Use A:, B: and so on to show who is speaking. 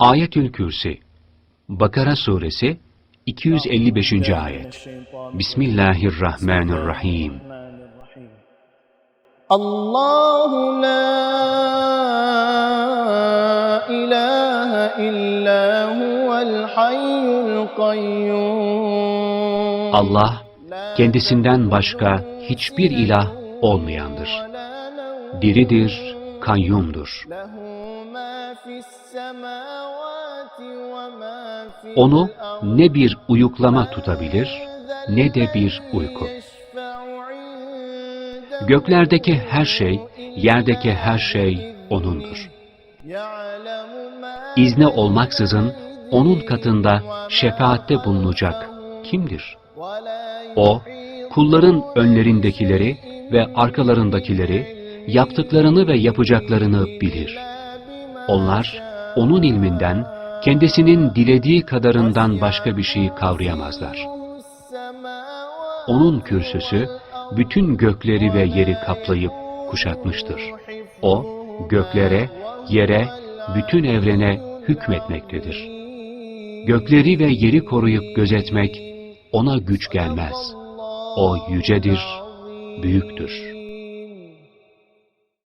A: Ayetül Kürsi Bakara Suresi 255. Ayet Bismillahirrahmanirrahim
B: Allahu la ilahe illa huvel hayyul kayyum
A: Allah kendisinden başka hiçbir ilah olmayandır. Diridir, kayyumdur. Onu ne bir uyuklama tutabilir ne de bir uyku. Göklerdeki her şey, yerdeki her şey O'nundur. İzne olmaksızın O'nun katında şefaatte bulunacak kimdir? O, kulların önlerindekileri ve arkalarındakileri yaptıklarını ve yapacaklarını bilir. Onlar, O'nun ilminden, kendisinin dilediği kadarından başka bir şey kavrayamazlar. O'nun kürsüsü, bütün gökleri ve yeri kaplayıp kuşatmıştır. O, göklere, yere, bütün evrene hükmetmektedir. Gökleri ve yeri koruyup gözetmek ona güç gelmez. O yücedir, büyüktür.